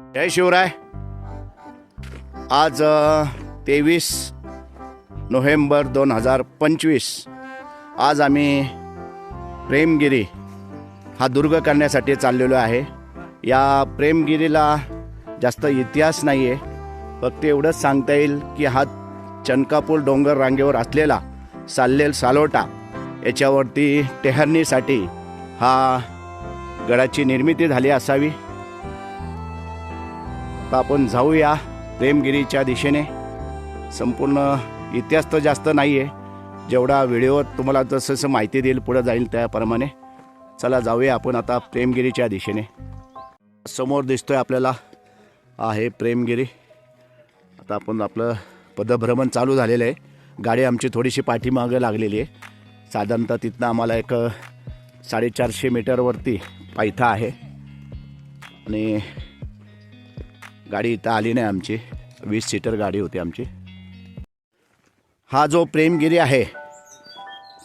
जय शिवराय. आज तेवीस नोव्हेंबर दोन हजार पंचवीस. आज आम्ही प्रेमगिरी हा दुर्ग करण्यासाठी चाललेलो आहे. या प्रेमगिरीला जास्त इतिहास नाही आहे फक्त एवढंच सांगता येईल की हा चनकापूर डोंगर रांगेवर असलेला साल्लेल सालोटा याच्यावरती टेहरणीसाठी हा गडाची निर्मिती झाली असावी. तर आपण जाऊया प्रेमगिरीच्या दिशेने. संपूर्ण इतिहास तर जास्त नाही आहे जेवढा व्हिडिओ तुम्हाला जसं जसं माहिती देईल पुढं जाईल त्याप्रमाणे. चला जाऊया आपण आता प्रेमगिरीच्या दिशेने. समोर दिसतोय आपल्याला आहे प्रेमगिरी. आता आपण आपलं पदभ्रमण चालू झालेलं आहे. गाडी आमची थोडीशी पाठीमागं लागलेली आहे. साधारणतः तिथनं आम्हाला एक साडेचारशे मीटरवरती पायथा आहे. आणि गाडी इथं आली नाही आमची. वीस सीटर गाडी होती आमची. हा जो प्रेमगिरी आहे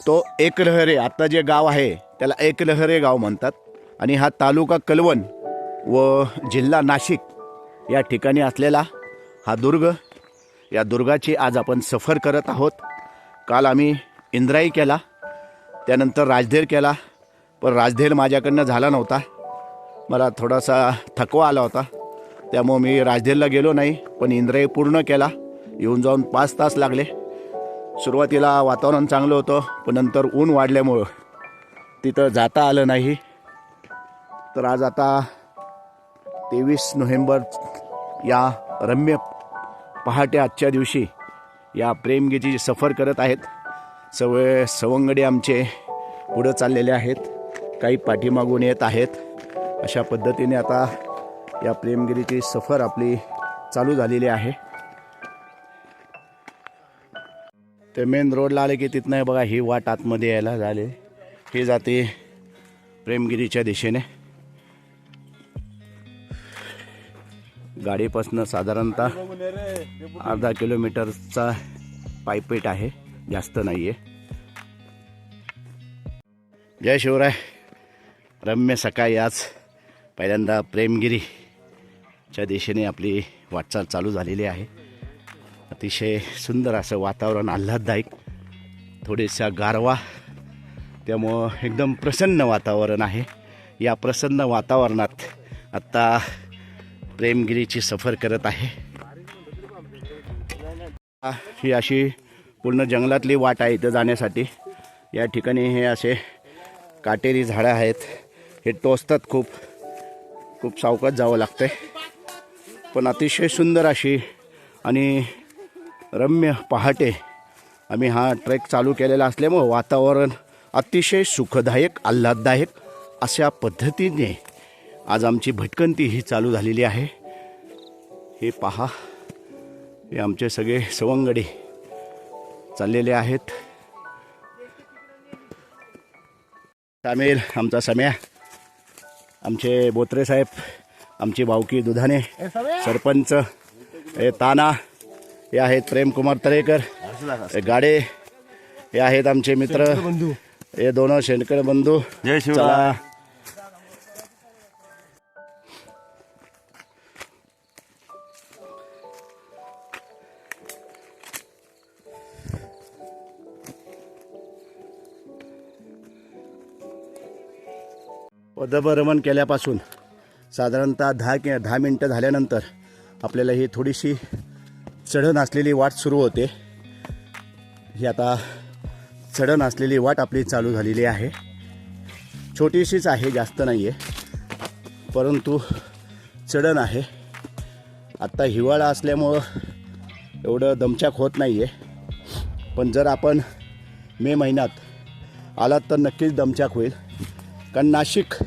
तो एकलहरे आत्ता जे गाव आहे त्याला एकलहरे गाव म्हणतात. आणि हा तालुका कलवण व जिल्हा नाशिक या ठिकाणी असलेला हा दुर्ग या दुर्गाची आज आपण सफर करत आहोत. काल आम्ही इंद्राई केला त्यानंतर राजधेर केला पण राजधेर माझ्याकडनं झाला नव्हता. मला थोडासा थकवा आला होता. त्यामुळं मी राजधेरला गेलो नाही पण इंद्राई पूर्ण केला. येऊन जाऊन पाच तास लागले. सुरुवातीला वातावरण चांगलं होतं पण नंतर ऊन वाढल्यामुळं तिथं जाता आलं नाही. तर आज आता तेवीस नोव्हेंबर या रम्य पहाटे आजच्या दिवशी या प्रेमगीची सफर करत आहेत. सवय सवंगडे आमचे पुढं चाललेले आहेत. काही पाठीमागून येत आहेत. अशा पद्धतीने आता या प्रेमगिरीची सफर आपली चालू झालेली आहे. ते मेन रोडला आले की तिथनं बघा ही वाट आतमध्ये यायला झाली. ही जाते प्रेमगिरीच्या दिशेने. गाडीपासनं साधारणतः अर्धा किलोमीटरचा पायपेट आहे जास्त नाही आहे जय शिवराय. रम्य सकाळी आज पहिल्यांदा प्रेमगिरी. च्या दिशेने आपली वाटचाल चालू झालेली आहे. अतिशय सुंदर असं वातावरण आल्हाददायक थोडेसा गारवा त्यामुळं एकदम प्रसन्न वातावरण आहे. या प्रसन्न वातावरणात आत्ता प्रेमगिरीची सफर करत आहे. ही अशी पूर्ण जंगलातली वाट आहे इथं जाण्यासाठी. या ठिकाणी हे असे काटेरी झाडं आहेत. हे टोचतात खूप. खूप सावकाश जावं लागतंय. पण अतिशय सुंदर अशी आणि रम्य पहाटे आम्ही हा ट्रेक चालू केलेला असल्यामुळं वातावरण अतिशय सुखदायक आल्हाददायक अशा पद्धतीने आज आमची भटकंती ही चालू झालेली आहे. हे पहा हे आमचे सगळे सवंगडे चाललेले आहेत. सामील आमचा सम्या आमचे बोत्रे साहेब आमची बावकी दुधाने सरपंच हे ताना हे आहेत प्रेमकुमार तरेकर हे गाडे हे आहेत आमचे मित्र हे दोन शेणकर बंधू. जय शिवराय. पदभ्रमण केल्यापासून साधारणतः दहा कि दहा मिनटं झाल्यानंतर आपल्याला ही थोडीशी चढण असलेली वाट सुरू होते. ही आता चढण असलेली वाट आपली चालू झालेली आहे. छोटीशीच आहे जास्त नाही आहे परंतु चढण आहे. आत्ता हिवाळा असल्यामुळं एवढं दमचाक होत नाही आहे पण जर आपण मे महिन्यात आलात तर नक्कीच दमचाक होईल. कारण नाशिक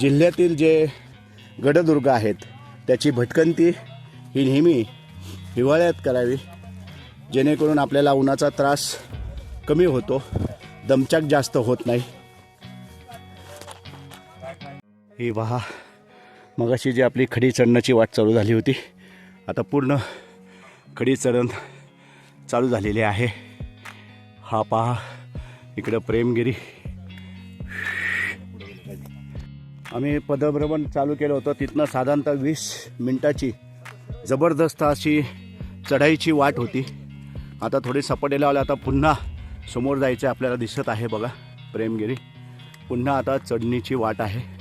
जिल्ह्यातील जे गडदुर्ग आहेत. त्याची भटकंती ही नेहमी हिवाळ्यात करावी. जेणेकरून आपल्याला उन्हाचा त्रास कमी होतो. दमचाक जास्त होत नाही. ही वाहा मगाशी जी आपली खडी चढण्याची वाट चालू झाली होती आता पूर्ण खडी चढण चालू झालेली आहे. हा पहा. इकडं प्रेमगिरी. आम्ही पदभ्रमण चालू केलं होतं. तिथनं साधारणतः वीस मिनटाची जबरदस्त अशी चढाईची वाट होती. आता थोडी सपाटीला आलं आता पुन्हा समोर जायचं आपल्याला दिसत आहे बघा प्रेमगिरी. पुन्हा आता चढणीची वाट आहे.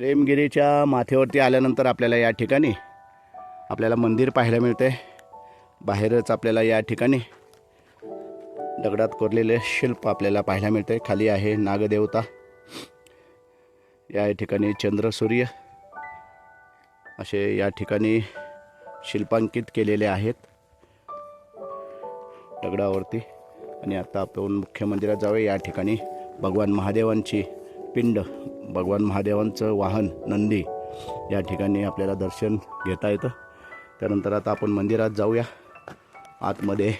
प्रेमगिरीच्या माथेवरती आल्यानंतर आपल्याला या ठिकाणी आपल्याला मंदिर पाहायला मिळते. बाहेरच आपल्याला या ठिकाणी दगडात कोरलेले शिल्प आपल्याला पाहायला मिळते. खाली आहे नागदेवता. या ठिकाणी चंद्र सूर्य असे या ठिकाणी शिल्पांकित केलेले आहेत. दगडावरती. आणि आता आपण मुख्य मंदिरात जाऊया. या ठिकाणी भगवान महादेवांची पिंड भगवान महादेवांचं वाहन नंदी या ठिकाणी आपल्याला दर्शन घेता येतं. त्यानंतर आता आपण मंदिरात जाऊया. आतमध्ये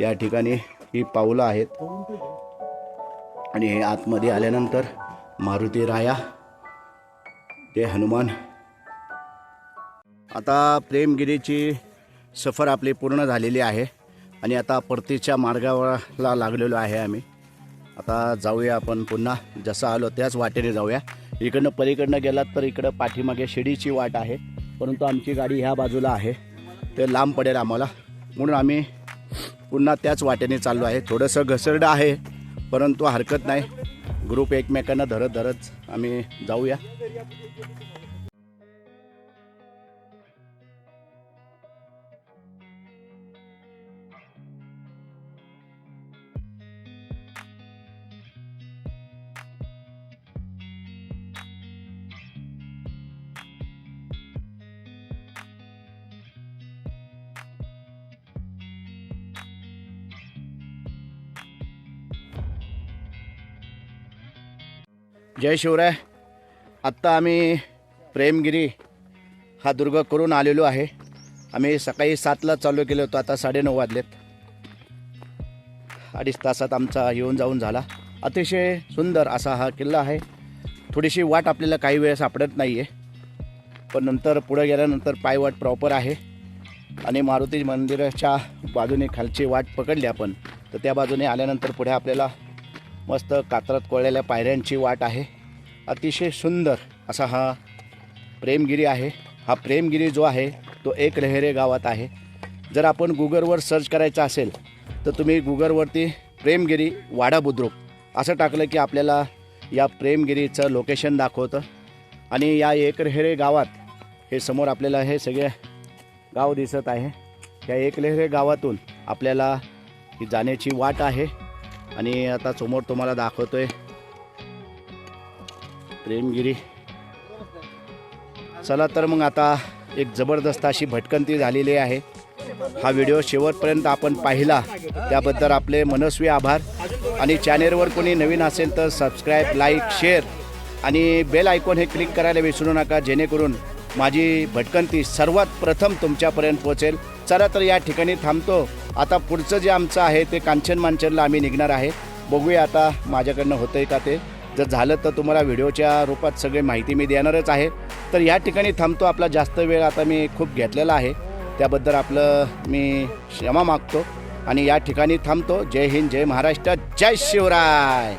या ठिकाणी ही पावलं आहेत. आणि हे आतमध्ये आल्यानंतर मारुती राया ते हनुमान. आता प्रेमगिरीची सफर आपली पूर्ण झालेली आहे. आणि आता परतीच्या मार्गावरला लागलेलो आहे आम्ही. आता जाऊया आपण पुन्हा. जसं आलो त्याच वाटेने जाऊया. इकडनं पलीकडनं गेलात तर इकडं पाठीमागे शिडीची वाट आहे. परंतु आमची गाडी ह्या बाजूला आहे. ते लांब पडेल आम्हाला. म्हणून आम्ही पुन्हा त्याच वाटेने चाललो आहे. थोडंसं घसरडं आहे परंतु हरकत नाही. ग्रुप एकमेकांना धरत धरत आम्ही जाऊया. जय शिवराय. आत्ता आम्ही प्रेमगिरी हा दुर्ग करून आलेलो आहे. आम्ही सकाळी सातला चालू केलं होतं आता साडेनऊ वाजलेत. अडीच तासात आमचा येऊन जाऊन झाला. अतिशय सुंदर असा हा किल्ला आहे. थोडीशी वाट आपल्याला काही वेळ सापडत नाही आहे पण नंतर पुढं गेल्यानंतर पायवाट प्रॉपर आहे. आणि मारुती मंदिराच्या बाजूने खालची वाट पकडली आपण. तर त्या बाजूने आल्यानंतर पुढे आपल्याला मस्त कात्रत कोळलेल्या पायऱ्यांची वाट आहे. अतिशय सुंदर असा हा प्रेमगिरी आहे. हा प्रेमगिरी जो आहे तो एक लहेरे गावात आहे. जर आपण गुगलवर सर्च करायचं असेल तर तुम्ही गुगलवरती प्रेमगिरी वाडा बुद्रुक असं टाकलं की आपल्याला या प्रेमगिरीचं लोकेशन दाखवतं. आणि या एकलहेरे गावात हे समोर आपल्याला हे सगळे गाव दिसत आहे. या एकलहेरे गावातून आपल्याला ही जाण्याची वाट आहे. आणि आता समोर तुम्हाला दाखवतोय प्रेमगिरी. चला तर मग आता एक जबरदस्त अशी भटकंती झालेली आहे. हा व्हिडिओ शेवटपर्यंत आपण पाहिला. त्याबद्दल आपले मनस्वी आभार. आणि चॅनेलवर कोणी नवीन असेल तर सबस्क्राईब लाईक शेअर आणि बेल आयकॉन हे क्लिक करायला विसरू नका. जेणेकरून माझी भटकंती सर्वात प्रथम तुमच्यापर्यंत पोहोचेल. चला तर या ठिकाणी थांबतो. आता पुढचं जे आमचं आहे ते कांचन मांचनला आम्ही निघणार आहे. बघूया आता माझ्याकडनं होतं आहे का ते. जर झालं तर तुम्हाला व्हिडिओच्या रूपात सगळी माहिती मी देणारच आहे. तर या ठिकाणी थांबतो आपला जास्त वेळ आता मी खूप घेतलेला आहे. त्याबद्दल आपलं मी क्षमा मागतो आणि या ठिकाणी थांबतो. जय हिंद जय महाराष्ट्र जय शिवराय!